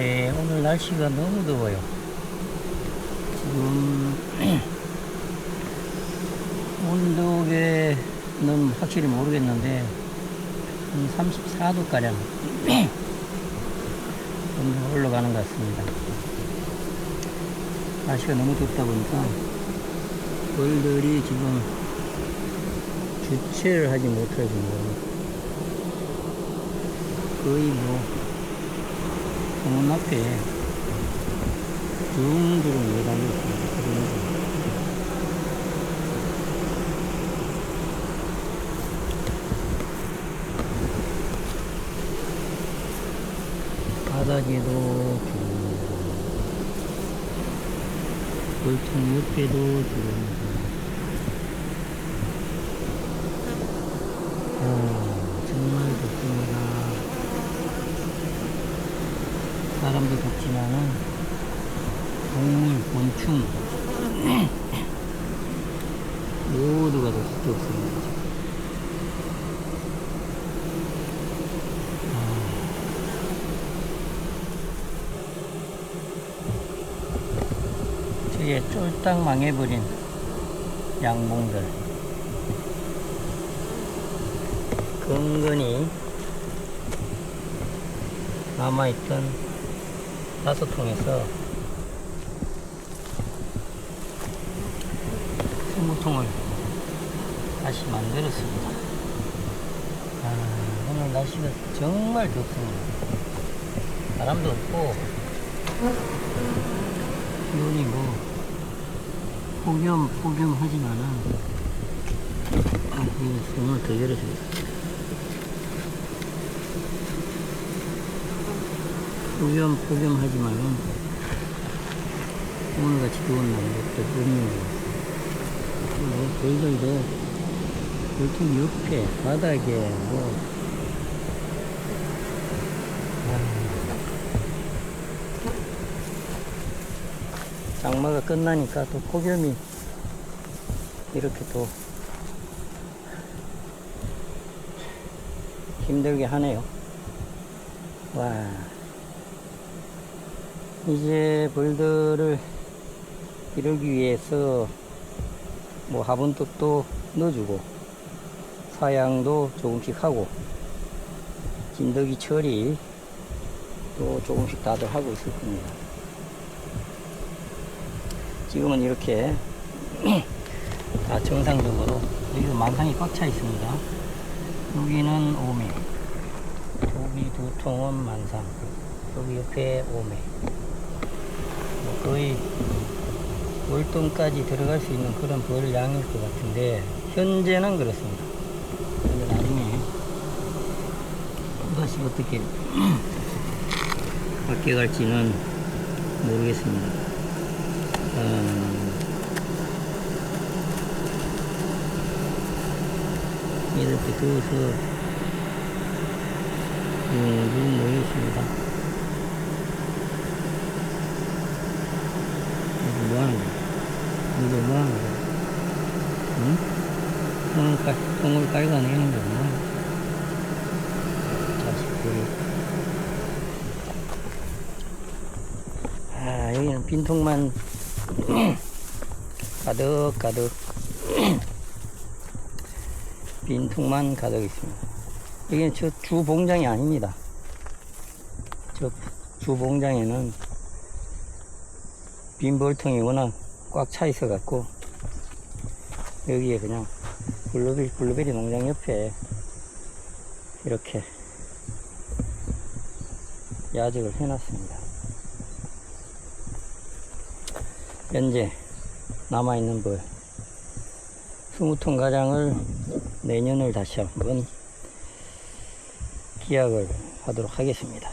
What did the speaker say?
네, 오늘 날씨가 너무 더워요. 지금 온도계는 확실히 모르겠는데 한 34도가량 온도가 올라가는 것 같습니다. 날씨가 너무 덥다 보니까 벌들이 지금 주체를 하지 정도로 거의 뭐 공원 앞에 둥둥 매달려 있습니다. 바닥에도 주름 물통 옆에도 주름 어, 정말 덥습니다. 사람도 덥지만은 동물, 곤충 모두가 다 덥습니다. 지금. 아. 저게 쫄딱 망해버린 양봉들 근근히 남아있던 다섯 통에서 스무 통을 다시 만들었습니다. 아, 오늘 날씨가 정말 덥습니다. 바람도 없고 기온이 뭐 폭염 폭염하지만은 아, 이 손을 더 열어줍니다. 폭염 폭염하지만은 오늘같이 날은 또 없는 것 같아요. 뭐 물통 옆에 바닥에 뭐 아. 장마가 끝나니까 또 폭염이 이렇게 또 힘들게 하네요. 와. 이제 벌들을 기르기 위해서 뭐 화분떡도 넣어주고 사양도 조금씩 하고 진드기 처리 또 조금씩 다들 하고 있을 겁니다. 지금은 이렇게 다 정상적으로 여기도 만상이 꽉 차 있습니다. 여기는 오메 여기 두 통은 만상 여기 옆에 오메 뭐 거의 월동까지 들어갈 수 있는 그런 벌 양일 것 같은데 현재는 그렇습니다. 근데 나중에 또다시 어떻게 바뀌어갈지는 모르겠습니다. 음, 이렇게 둥둥 모여 있습니다. 이거 뭐 하는 거야? 이거 뭐 하는 거야? 응? 똥을, 깔, 똥을 깔아내는 거구나. 아, 여기는 빈통만 가득, 가득. 빈통만 가득 있습니다. 여기는 저 주봉장이 아닙니다. 저 주봉장에는 빈 벌통이 워낙 꽉 차 있어 갖고 여기에 그냥 블루베리, 블루베리 농장 옆에 이렇게 야적을 해놨습니다. 현재 남아있는 벌 20통 가량을 내년을 다시 한번 기약을 하도록 하겠습니다.